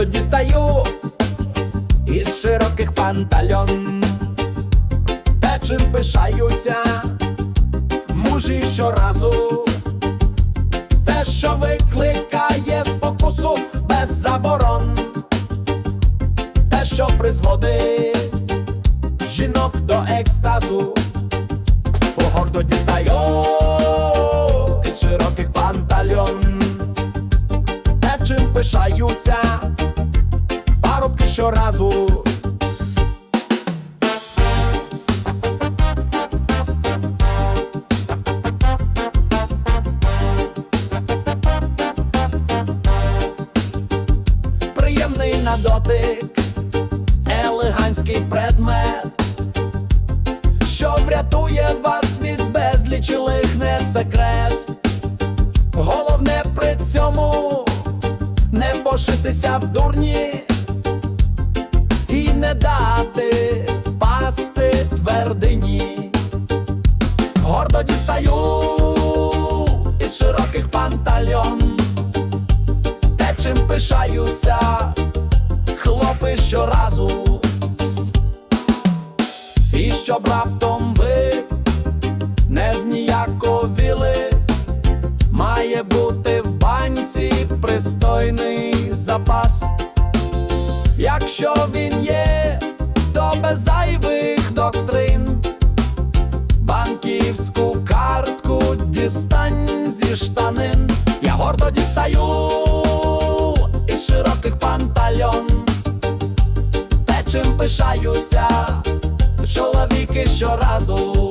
правду дістаю із широких пантальон, те, чим пишаються мужі щоразу, те, що викликає спокусу без заборон, те, що призводить жінок до екстазу, погордо дістаю із широких пантальон. Чим пишаються щоразу. Приємний на дотик, елегантський предмет, що врятує вас від безлічі лихне секрет. Головне при цьому не пошитися в дурні не дати впасти твердині. Гордо дістаю із широких пантальон, те, чим пишаються хлопи щоразу. І щоб раптом ви не зніяковіли, має бути в банці пристойний запас. Якщо він є, дістань зі штанин. Я гордо дістаю із широких пантальон, те, чим пишаються чоловіки щоразу.